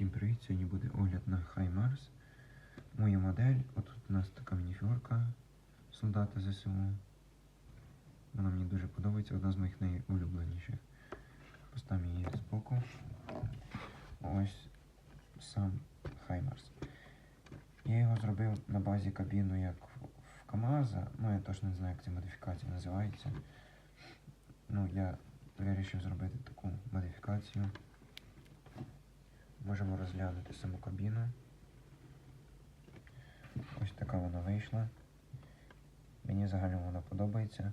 Всім привіт! Сьогодні буде огляд на High Mars. Моя модель. Отут у нас така мініфюрка солдата ЗСУ. Вона мені дуже подобається, одна з моїх найулюбленіших. Поставимо її збоку. Ось сам High Mars. Я його зробив на базі кабіну як в КАМАЗа. Ну я точно не знаю, як ця модифікація називається. Ну, я вирішив зробити таку модифікацію. Можемо розглянути саму кабіну. Ось така вона вийшла. Мені загально вона подобається.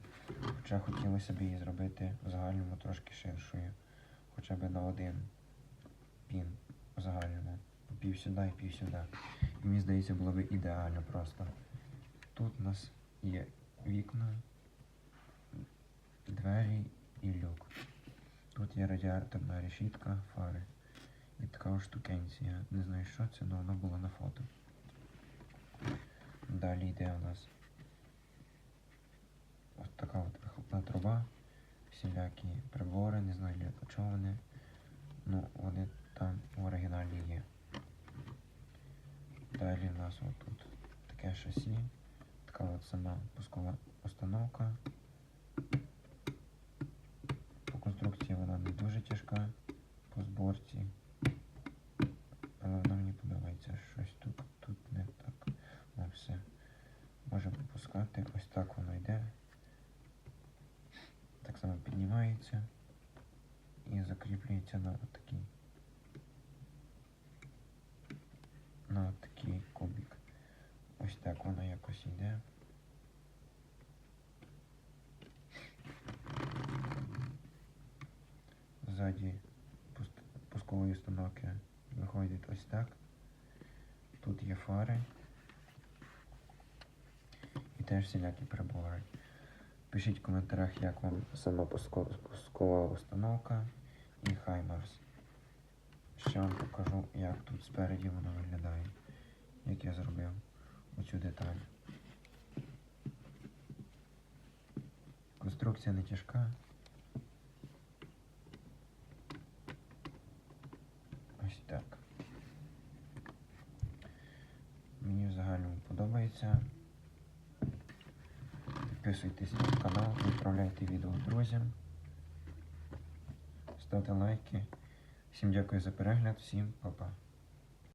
Хоча хотілося б її зробити в загальному трошки ширшою. Хоча б на один пін в загальному. Пів сюди і пів сюди. І мені здається, було б ідеально просто. Тут у нас є вікна, двері і люк. Тут є радіаторна решітка, фари. І така штукенція. Не знаю, що це, але воно було на фото. Далі йде у нас ось така от вихлопна труба, всілякі прибори, не знаю для чого вони. Ну, вони там в оригіналі є. Далі у нас отут таке шасі, така от сама пускова установка. По конструкції вона не дуже тяжка, по зборці. Але вона мені подобається. Щось тут, тут не так. О, все. Можемо. Ось так воно йде. Так само піднімається і закріплюється на отакий. На такий кубик. Ось так воно якось йде. Ззаді пускової установки виходить ось так. Тут є фари. Теж всілякі прибори. Пишіть в коментарях, як вам сама пускова установка і Хаймарс. Ще вам покажу, як тут спереді воно виглядає, як я зробив оцю деталь. Конструкція не тяжка. Ось так. Мені в загальному подобається. Підписуйтесь на канал, відправляйте відео друзям. Ставте лайки. Всім дякую за перегляд, всім па-па.